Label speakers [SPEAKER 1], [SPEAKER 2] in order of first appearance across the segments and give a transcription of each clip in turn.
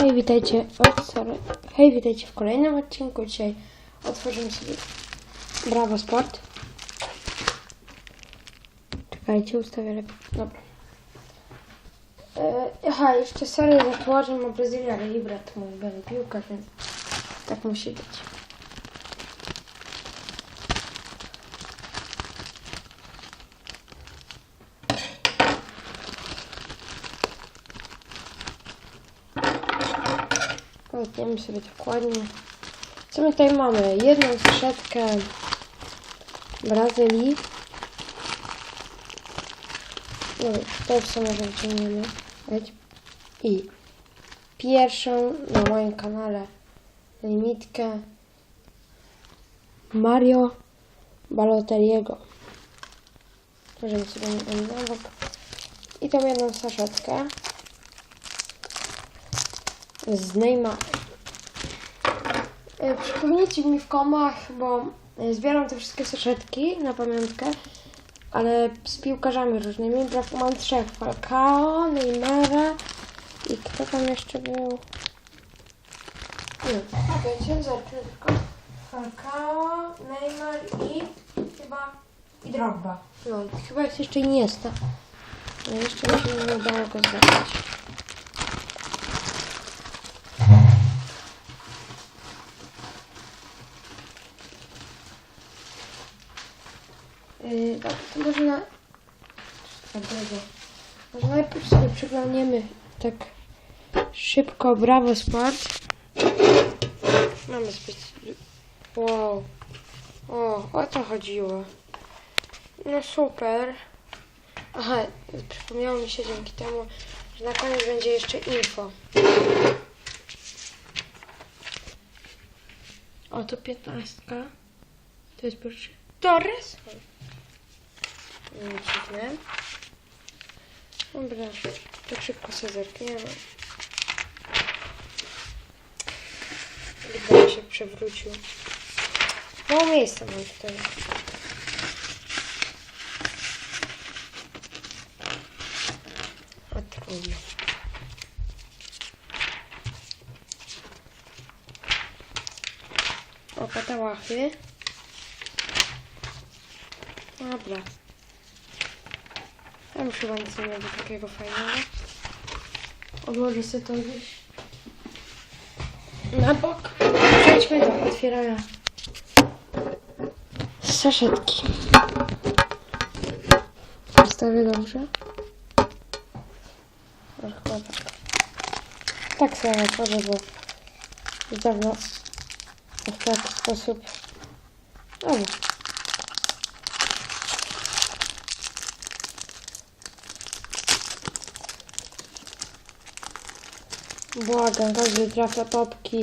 [SPEAKER 1] Hej, witajcie. O, sorry. Hej, witajcie w kolejnym odcinku. Dzisiaj otworzymy sobie Bravo Sport. Czekajcie, ustawię lepiej. Dobra. E, aha, jeszcze sorry za tatuaże ma Brazylia, ale i brat mój piłkarz, więc tak musi być. Kładziemy sobie dokładnie. Co my tutaj mamy? Jedną strzeczkę Brazylii. No, to w sumie wyciągniemy. I pierwszą na moim kanale limitkę Mario Balotelliego. Możemy sobie na bok. I tą jedną saszetkę z Neymar. E, Przypomnijcie mi w komach, bo e, zbieram te wszystkie saszetki na pamiątkę, ale z piłkarzami różnymi. Brak mam trzech. Falcao, Neymara i kto tam jeszcze był? Nie, czekajcie, zacznę tylko. Falcao, Neymar i chyba i Drogba. No, chyba jest jeszcze Iniesta. No jeszcze mi się nie udało go złapać. Yy, tak, to może na... Drogo. Może najpierw sobie przyglądniemy tak szybko Bravo Sport. Mamy specjalnie... Wow. O, o to chodziło. No super. Aha, przypomniało mi się dzięki temu, że na koniec będzie jeszcze info. O, to piętnastka. To jest pierwszy. Torres? Dziwne. Dobra, tak szybko sobie zerkniemy. Gdyby się przewrócił. Mało miejsca mam tutaj. A trudno. O, patałachy. Dobra. Ja już chyba nic nie będzie takiego fajnego. Odłożę sobie to gdzieś na bok. Przejdźmy do otwierania saszetki. Postawię dobrze. Może chyba tak. Tak sobie otworzę, bo już dawno w taki sposób. Dobra. Błagam, każdy trafia topki,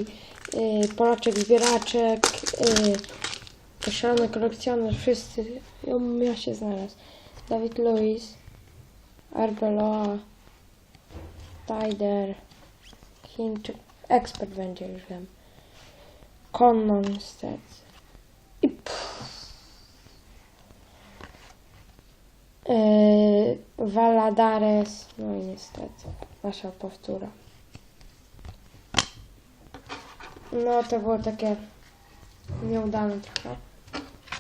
[SPEAKER 1] yy, Polaczek, zbieraczek, yy, szalony kolekcjoner, wszyscy. Ja, się znalazł. Dawid Luiz, Arbeloa, Tider, Chińczyk, ekspert będzie już wiem. Connon, Stec. I pff. Yy, Valadares, no i niestety, nasza powtóra. No to było takie nieudane trochę.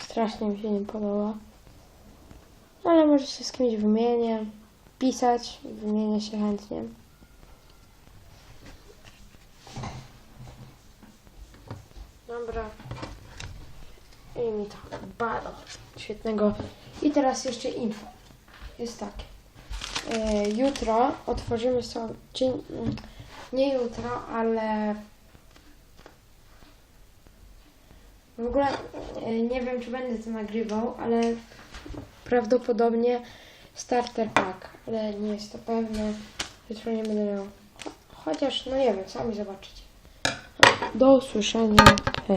[SPEAKER 1] Strasznie mi się nie podoba. Ale może się z kimś wymienię. Pisać, wymienię się chętnie. Dobra. I mi to bardzo świetnego. I teraz jeszcze info. Jest takie. E, jutro otworzymy sobie, nie jutro, ale w ogóle e, nie wiem, czy będę to nagrywał, ale prawdopodobnie starter pack, ale nie jest to pewne. Jutro nie będę miał. Cho- Chociaż, no nie wiem, sami zobaczycie. Do usłyszenia. Hej.